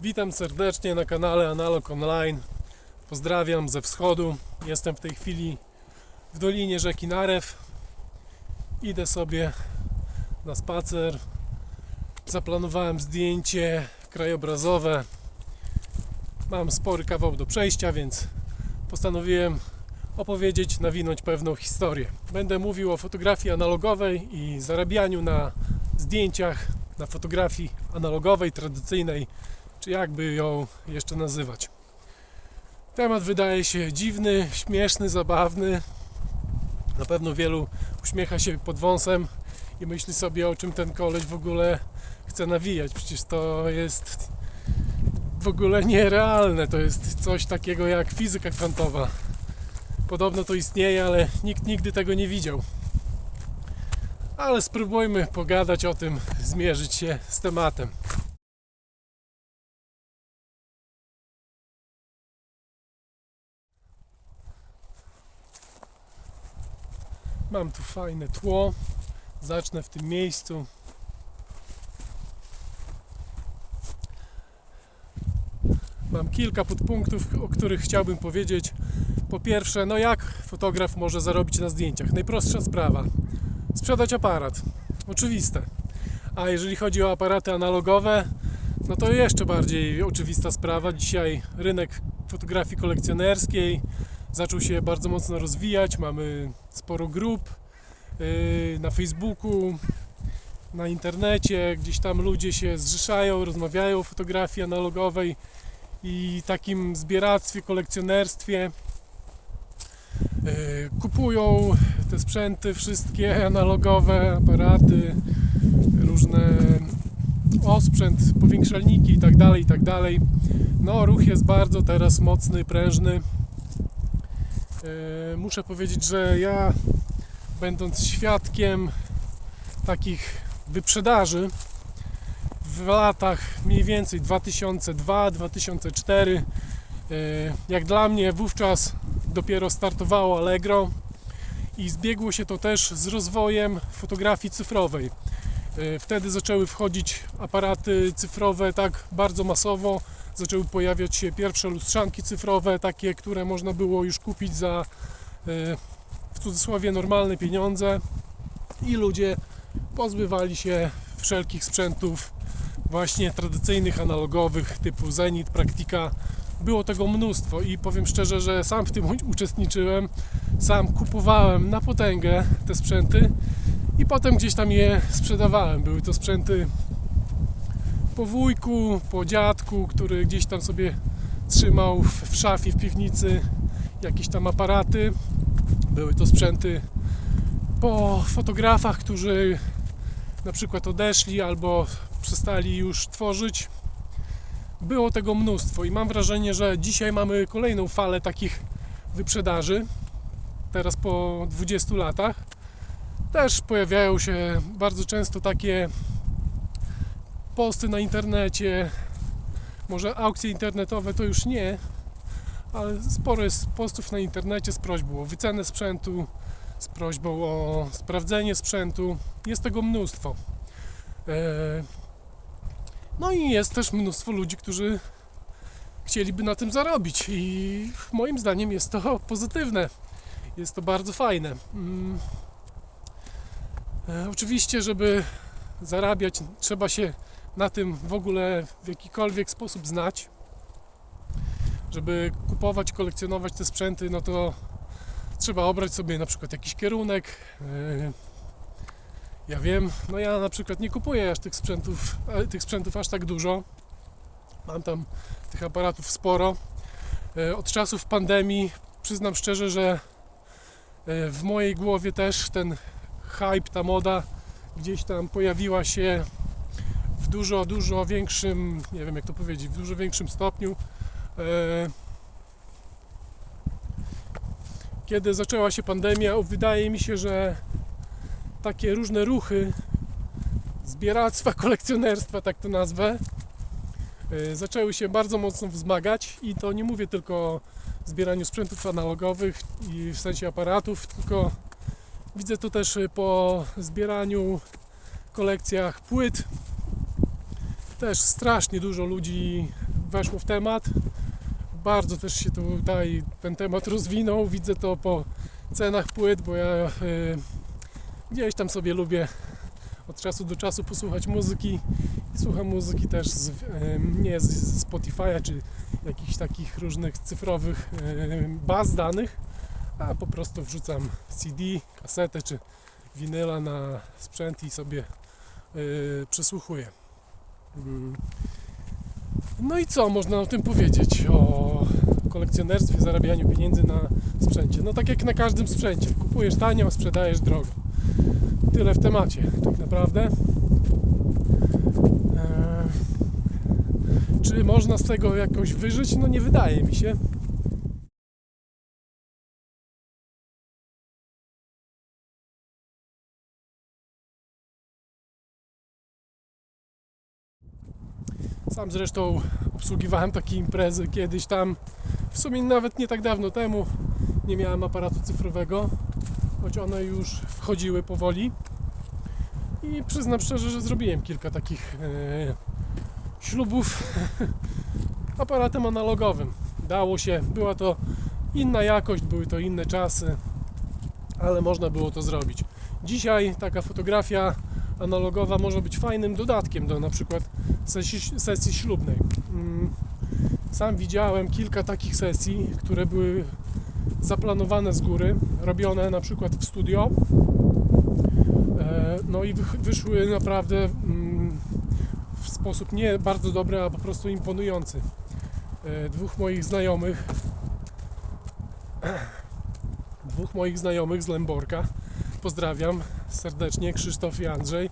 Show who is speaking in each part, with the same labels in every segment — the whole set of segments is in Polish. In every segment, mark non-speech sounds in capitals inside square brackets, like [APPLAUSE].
Speaker 1: Witam serdecznie na kanale Analog Online. Pozdrawiam ze wschodu. Jestem w tej chwili w dolinie rzeki Narew. Idę sobie na spacer. Zaplanowałem zdjęcie krajobrazowe. Mam spory kawał do przejścia, więc postanowiłem opowiedzieć, nawinąć pewną historię. Będę mówił o fotografii analogowej i zarabianiu na zdjęciach, na fotografii analogowej, tradycyjnej, czy jakby ją jeszcze nazywać. Temat wydaje się dziwny, śmieszny, zabawny. Na pewno wielu uśmiecha się pod wąsem i myśli sobie, o czym ten koleś w ogóle chce nawijać. Przecież to jest w ogóle nierealne. To jest coś takiego jak fizyka kwantowa. Podobno to istnieje, ale nikt nigdy tego nie widział. Ale spróbujmy pogadać o tym, zmierzyć się z tematem. Mam tu fajne tło. Zacznę w tym miejscu. Mam kilka podpunktów, o których chciałbym powiedzieć. Po pierwsze, no jak fotograf może zarobić na zdjęciach? Najprostsza sprawa. Sprzedać aparat. Oczywiste. A jeżeli chodzi o aparaty analogowe, no to jeszcze bardziej oczywista sprawa. Dzisiaj rynek fotografii kolekcjonerskiej zaczął się bardzo mocno rozwijać. Mamy sporo grup yy, na Facebooku, na internecie, gdzieś tam ludzie się zrzeszają, rozmawiają o fotografii analogowej i takim zbieractwie, kolekcjonerstwie. Yy, Kupują te sprzęty wszystkie analogowe, aparaty, różne osprzęt, powiększalniki i tak dalej, i tak. No, ruch jest bardzo teraz mocny, prężny. Yy, Muszę powiedzieć, że ja będąc świadkiem takich wyprzedaży w latach mniej więcej 2002-2004 jak dla mnie wówczas dopiero startowało Allegro i zbiegło się to też z rozwojem fotografii cyfrowej. Yy, Wtedy zaczęły wchodzić aparaty cyfrowe tak bardzo masowo, zaczęły pojawiać się pierwsze lustrzanki cyfrowe, takie, które można było już kupić za yy, w cudzysłowie normalne pieniądze i ludzie pozbywali się wszelkich sprzętów właśnie tradycyjnych, analogowych typu Zenit, Praktika. Było tego mnóstwo i powiem szczerze, że sam w tym uczestniczyłem, sam kupowałem na potęgę te sprzęty i potem gdzieś tam je sprzedawałem. Były to sprzęty po wujku, po dziadku, który gdzieś tam sobie trzymał w, w szafie, w piwnicy jakieś tam aparaty. Były to sprzęty po fotografach, którzy na przykład odeszli albo przestali już tworzyć. Było tego mnóstwo i mam wrażenie, że dzisiaj mamy kolejną falę takich wyprzedaży. Teraz po 20 latach też pojawiają się bardzo często takie posty na internecie. Może aukcje internetowe to już nie, ale sporo jest postów na internecie z prośbą o wycenę sprzętu, z prośbą o sprawdzenie sprzętu. Jest tego mnóstwo. E, No i jest też mnóstwo ludzi, którzy chcieliby na tym zarobić i moim zdaniem jest to [LAUGHS] pozytywne. Jest to bardzo fajne. Mm. E, Oczywiście, żeby zarabiać, trzeba się na tym w ogóle w jakikolwiek sposób znać. Żeby kupować, kolekcjonować te sprzęty, no to trzeba obrać sobie na przykład jakiś kierunek. Yy, Ja wiem, no ja na przykład nie kupuję aż tych sprzętów, e, tych sprzętów aż tak dużo. Mam tam tych aparatów sporo. Yy, Od czasów pandemii przyznam szczerze, że w mojej głowie też ten hype, ta moda gdzieś tam pojawiła się dużo, dużo większym, nie wiem jak to powiedzieć, w dużo większym stopniu. Yy, kiedy zaczęła się pandemia, wydaje mi się, że takie różne ruchy zbieractwa, [LAUGHS] kolekcjonerstwa, tak to nazwę, y, zaczęły się bardzo mocno wzmagać i to nie mówię tylko o zbieraniu sprzętów analogowych i w sensie aparatów, tylko widzę to też po zbieraniu kolekcjach płyt. Też strasznie dużo ludzi weszło w temat. Bardzo też się tutaj ten temat rozwinął. Widzę to po cenach płyt, bo ja e, gdzieś tam sobie lubię od czasu do czasu posłuchać muzyki słucham muzyki też z, e, nie z Spotify'a czy jakichś takich różnych cyfrowych e, baz danych, a po prostu wrzucam CD, kasetę czy winyla na sprzęt i sobie e, przesłuchuję. Mm. No i co można o tym powiedzieć? O kolekcjonerstwie, zarabianiu pieniędzy na sprzęcie. No tak jak na każdym sprzęcie. Kupujesz tanio, sprzedajesz drogo. Tyle w temacie tak naprawdę. Eee, czy można z tego jakoś wyżyć? No nie wydaje mi się. Sam zresztą obsługiwałem takie imprezy kiedyś tam, w sumie nawet nie tak dawno temu. Nie miałem aparatu cyfrowego, choć one już wchodziły powoli. I przyznam szczerze, że zrobiłem kilka takich e, ślubów [LAUGHS] aparatem analogowym. Dało się, była to inna jakość, były to inne czasy, ale można było to zrobić. Dzisiaj taka fotografia analogowa może być fajnym dodatkiem do na przykład sesji, sesji ślubnej. Mm, Sam widziałem kilka takich sesji, które były zaplanowane z góry, robione na przykład w studio. E, No i wyszły naprawdę mm, w sposób nie bardzo dobry, a po prostu imponujący. E, Dwóch moich znajomych, [CLEARS THROAT] dwóch moich znajomych z Lęborka, pozdrawiam serdecznie, Krzysztof i Andrzej,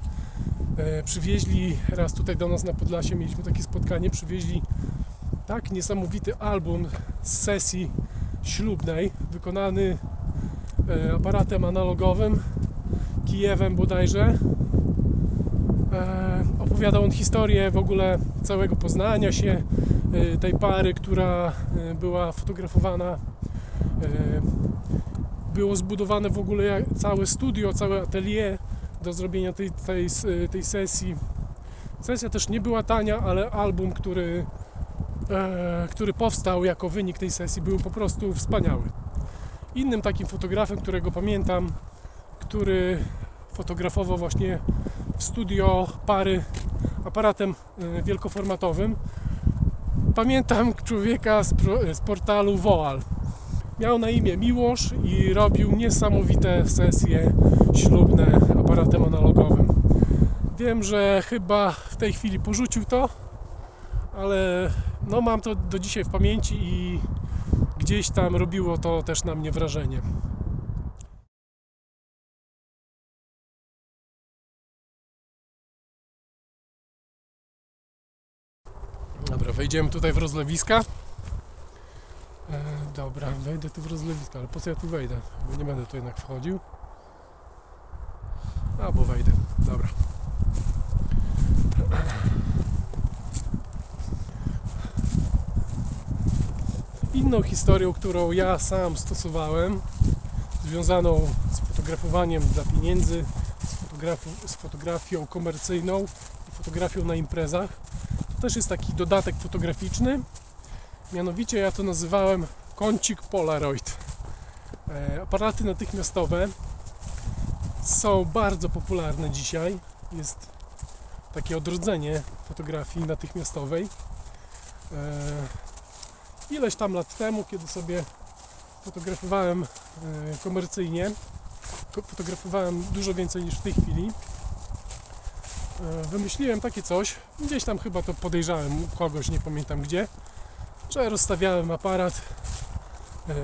Speaker 1: e, przywieźli raz tutaj do nas na Podlasie, mieliśmy takie spotkanie, przywieźli tak niesamowity album z sesji ślubnej, wykonany e, aparatem analogowym, Kijewem bodajże. E, opowiadał on historię w ogóle całego poznania się tej pary, która była fotografowana. Było zbudowane w ogóle całe studio, całe atelier do zrobienia tej, tej, s- tej sesji. Sesja też nie była tania, ale album, który, e, który powstał jako wynik tej sesji, był po prostu wspaniały. Innym takim fotografem, którego pamiętam, który fotografował właśnie w studio pary aparatem e, wielkoformatowym. Pamiętam człowieka z, z portalu Woal. Miał na imię Miłosz i robił niesamowite sesje ślubne aparatem analogowym. Wiem, że chyba w tej chwili porzucił to, ale no mam to do dzisiaj w pamięci i gdzieś tam robiło to też na mnie wrażenie. Dobra, wejdziemy tutaj w rozlewiska. E, dobra, wejdę tu w rozlewiska, ale po co ja tu wejdę? Bo nie będę tu jednak wchodził. Albo wejdę, dobra. Inną historią, którą ja sam stosowałem, związaną z fotografowaniem dla pieniędzy, z, z fotografią komercyjną i fotografią na imprezach, to też jest taki dodatek fotograficzny. Mianowicie ja to nazywałem kącik Polaroid. E, aparaty natychmiastowe są bardzo popularne dzisiaj. Jest takie odrodzenie fotografii natychmiastowej. E, ileś tam lat temu, kiedy sobie fotografowałem e, komercyjnie, ko- fotografowałem dużo więcej niż w tej chwili. Wymyśliłem takie coś, gdzieś tam chyba to podejrzałem kogoś, nie pamiętam gdzie, że rozstawiałem aparat. e,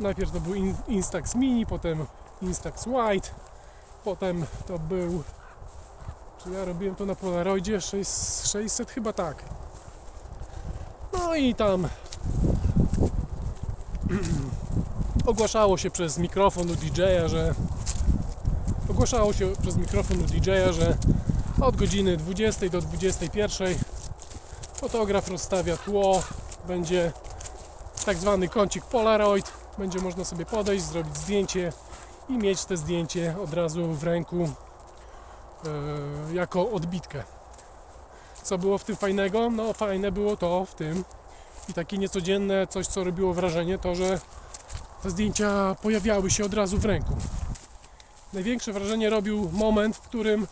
Speaker 1: Najpierw to był In- Instax Mini, potem Instax White, potem to był. Czy ja robiłem to na Polaroidzie 6, 600? Chyba tak. No i tam [CLEARS THROAT] ogłaszało się przez mikrofon u DJ-a, że ogłaszało się przez mikrofon u DJ-a, że od godziny 20 do 21 fotograf rozstawia tło, będzie tak zwany kącik Polaroid, będzie można sobie podejść, zrobić zdjęcie i mieć te zdjęcie od razu w ręku e, jako odbitkę. Co było w tym fajnego? No fajne było to w tym i takie niecodzienne, coś co robiło wrażenie, to że te zdjęcia pojawiały się od razu w ręku. Największe wrażenie robił moment, w którym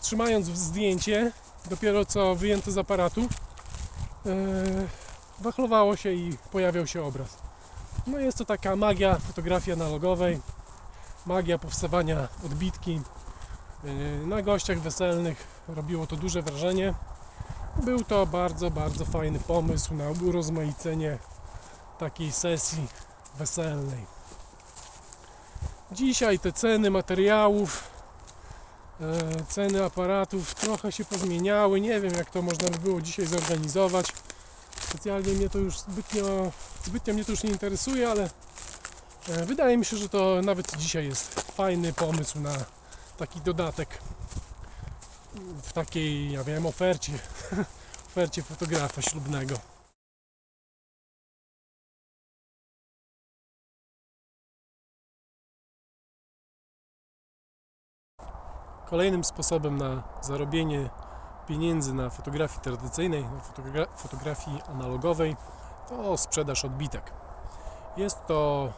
Speaker 1: trzymając zdjęcie, dopiero co wyjęte z aparatu, yy, wachlowało się i pojawiał się obraz. No jest to taka magia fotografii analogowej, magia powstawania odbitki. Yy, Na gościach weselnych robiło to duże wrażenie. Był to bardzo, bardzo fajny pomysł na urozmaicenie takiej sesji weselnej. Dzisiaj te ceny materiałów, e, ceny aparatów trochę się pozmieniały. Nie wiem, jak to można by było dzisiaj zorganizować. Specjalnie mnie to już zbytnio, zbytnio mnie to już nie interesuje, ale e, wydaje mi się, że to nawet dzisiaj jest fajny pomysł na taki dodatek w takiej, ja wiem, ofercie, [LAUGHS] ofercie fotografa ślubnego. Kolejnym sposobem na zarobienie pieniędzy na fotografii tradycyjnej, na fotogra- fotografii analogowej, to sprzedaż odbitek. Jest to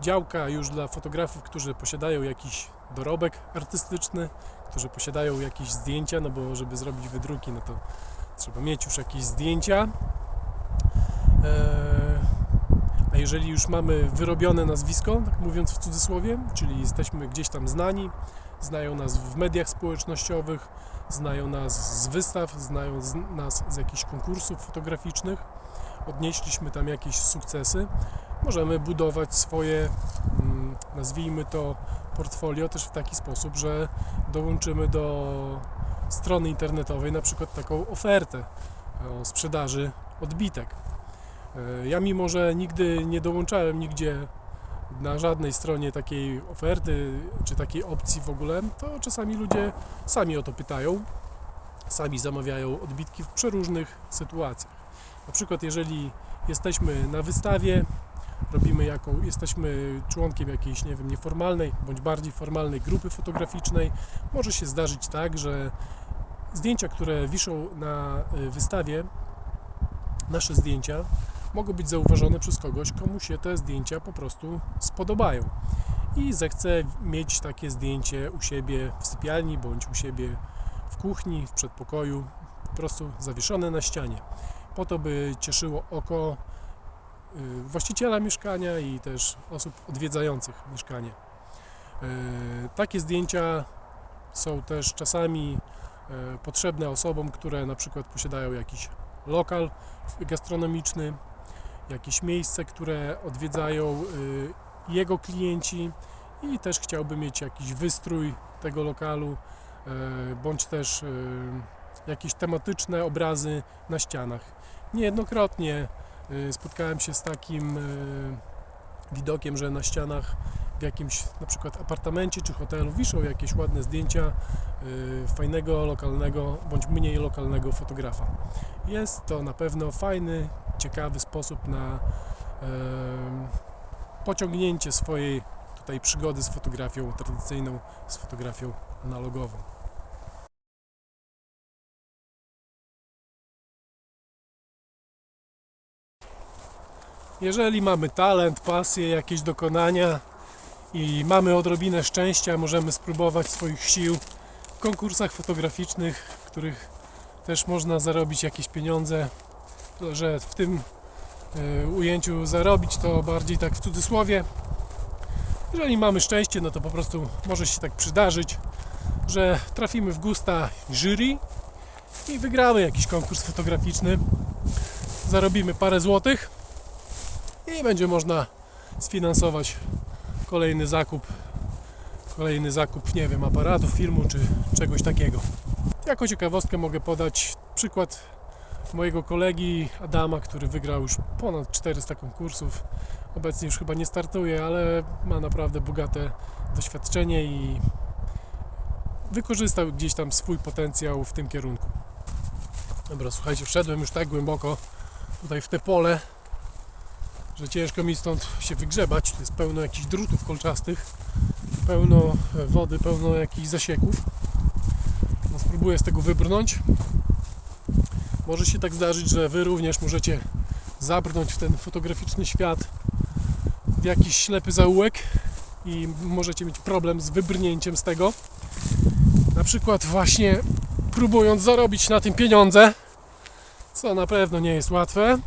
Speaker 1: działka już dla fotografów, którzy posiadają jakiś dorobek artystyczny, którzy posiadają jakieś zdjęcia, no bo żeby zrobić wydruki, no to trzeba mieć już jakieś zdjęcia. Eee, A jeżeli już mamy wyrobione nazwisko, tak mówiąc w cudzysłowie, czyli jesteśmy gdzieś tam znani, znają nas w mediach społecznościowych, znają nas z wystaw, znają z, nas z jakichś konkursów fotograficznych, odnieśliśmy tam jakieś sukcesy, możemy budować swoje, mm, nazwijmy to, portfolio też w taki sposób, że dołączymy do strony internetowej na przykład taką ofertę o sprzedaży odbitek. E, Ja mimo, że nigdy nie dołączałem nigdzie na żadnej stronie takiej oferty czy takiej opcji w ogóle, to czasami ludzie sami o to pytają, sami zamawiają odbitki w przeróżnych sytuacjach. Na przykład jeżeli jesteśmy na wystawie, robimy jaką, jesteśmy członkiem jakiejś, nie wiem, nieformalnej bądź bardziej formalnej grupy fotograficznej, może się zdarzyć tak, że zdjęcia, które wiszą na y, wystawie, nasze zdjęcia, mogą być zauważone przez kogoś, komu się te zdjęcia po prostu spodobają i zechce mieć takie zdjęcie u siebie w sypialni bądź u siebie w kuchni, w przedpokoju, po prostu zawieszone na ścianie, po to, by cieszyło oko y, właściciela mieszkania i też osób odwiedzających mieszkanie. Y, Takie zdjęcia są też czasami y, potrzebne osobom, które na przykład posiadają jakiś lokal gastronomiczny, jakieś miejsce, które odwiedzają y, jego klienci i też chciałby mieć jakiś wystrój tego lokalu, y, bądź też y, jakieś tematyczne obrazy na ścianach. Niejednokrotnie y, spotkałem się z takim widokiem, że na ścianach w jakimś na przykład apartamencie czy hotelu wiszą jakieś ładne zdjęcia y, fajnego, lokalnego bądź mniej lokalnego fotografa. Jest to na pewno fajny, ciekawy sposób na pociągnięcie swojej tutaj przygody z fotografią tradycyjną, z fotografią analogową. Jeżeli mamy talent, pasję, jakieś dokonania i mamy odrobinę szczęścia, możemy spróbować swoich sił w konkursach fotograficznych, w których też można zarobić jakieś pieniądze, Tyle, że w tym e, ujęciu zarobić to bardziej tak w cudzysłowie. Jeżeli mamy szczęście, no to po prostu może się tak przydarzyć, że trafimy w gusta jury i wygramy jakiś konkurs fotograficzny. Zarobimy parę złotych i będzie można sfinansować kolejny zakup kolejny zakup, nie wiem, aparatu, filmu czy czegoś takiego. Jako ciekawostkę mogę podać przykład mojego kolegi Adama, który wygrał już ponad 400 konkursów. Obecnie już chyba nie startuje, ale ma naprawdę bogate doświadczenie i wykorzystał gdzieś tam swój potencjał w tym kierunku. Dobra, słuchajcie, wszedłem już tak głęboko tutaj w te pole, że ciężko mi stąd się wygrzebać. Jest pełno jakichś drutów kolczastych, pełno wody, pełno jakichś zasieków. No, spróbuję z tego wybrnąć. Może się tak zdarzyć, że Wy również możecie zabrnąć w ten fotograficzny świat w jakiś ślepy zaułek i możecie mieć problem z wybrnięciem z tego. Na przykład właśnie próbując zarobić na tym pieniądze, co na pewno nie jest łatwe.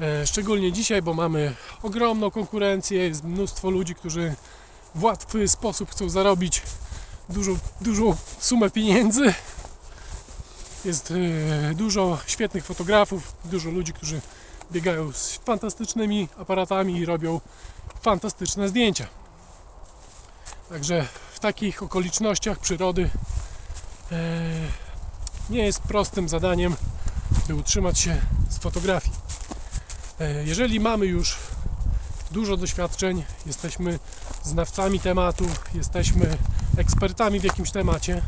Speaker 1: E, Szczególnie dzisiaj, bo mamy ogromną konkurencję, jest mnóstwo ludzi, którzy w łatwy sposób chcą zarobić dużą, dużą sumę pieniędzy. Jest e, dużo świetnych fotografów, dużo ludzi, którzy biegają z fantastycznymi aparatami i robią fantastyczne zdjęcia. Także w takich okolicznościach przyrody e, nie jest prostym zadaniem, by utrzymać się z fotografii. E, Jeżeli mamy już dużo doświadczeń, jesteśmy znawcami tematu, jesteśmy ekspertami w jakimś temacie,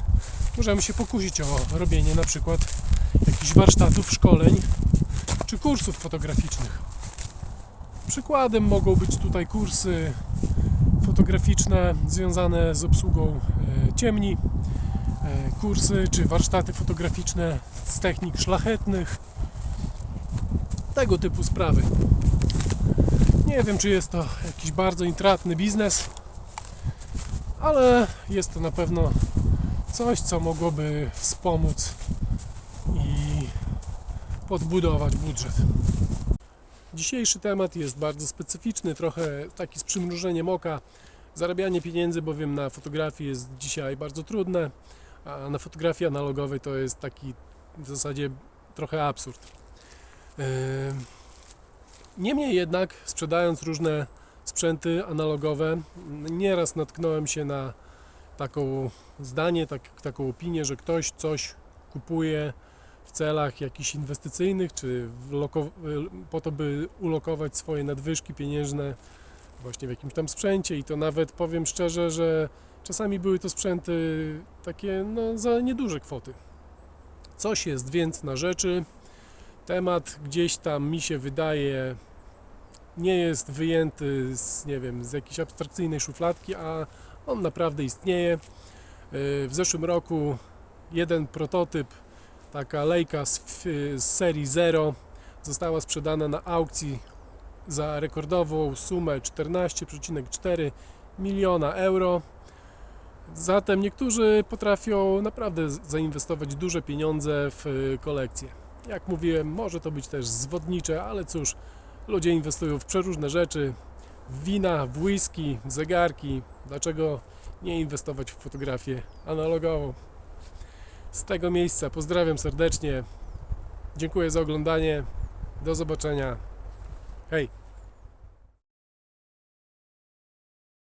Speaker 1: możemy się pokusić o robienie na przykład jakichś warsztatów, szkoleń czy kursów fotograficznych. Przykładem mogą być tutaj kursy fotograficzne związane z obsługą e, ciemni, e, kursy czy warsztaty fotograficzne z technik szlachetnych, tego typu sprawy. Nie wiem, czy jest to jakiś bardzo intratny biznes, ale jest to na pewno coś, co mogłoby wspomóc i podbudować budżet. Dzisiejszy temat jest bardzo specyficzny, trochę taki z przymrużeniem oka. Zarabianie pieniędzy bowiem na fotografii jest dzisiaj bardzo trudne, a na fotografii analogowej to jest taki w zasadzie trochę absurd. Niemniej jednak, sprzedając różne sprzęty analogowe, nieraz natknąłem się na taką zdanie, tak, taką opinię, że ktoś coś kupuje w celach jakichś inwestycyjnych, czy po to, by ulokować swoje nadwyżki pieniężne właśnie w jakimś tam sprzęcie i to nawet powiem szczerze, że czasami były to sprzęty takie no, za nieduże kwoty. Coś jest więc na rzeczy. Temat gdzieś tam mi się wydaje nie jest wyjęty z, nie wiem, z jakiejś abstrakcyjnej szufladki, a on naprawdę istnieje. Yy, W zeszłym roku jeden prototyp, taka lejka z, z serii Zero, została sprzedana na aukcji za rekordową sumę 14,4 miliona euro. Zatem niektórzy potrafią naprawdę zainwestować duże pieniądze w y, kolekcję. Jak mówiłem, może to być też zwodnicze, ale cóż, ludzie inwestują w przeróżne rzeczy, w wina, w whisky, w zegarki. Dlaczego nie inwestować w fotografię analogową? Z tego miejsca pozdrawiam serdecznie. Dziękuję za oglądanie. Do zobaczenia. Hej!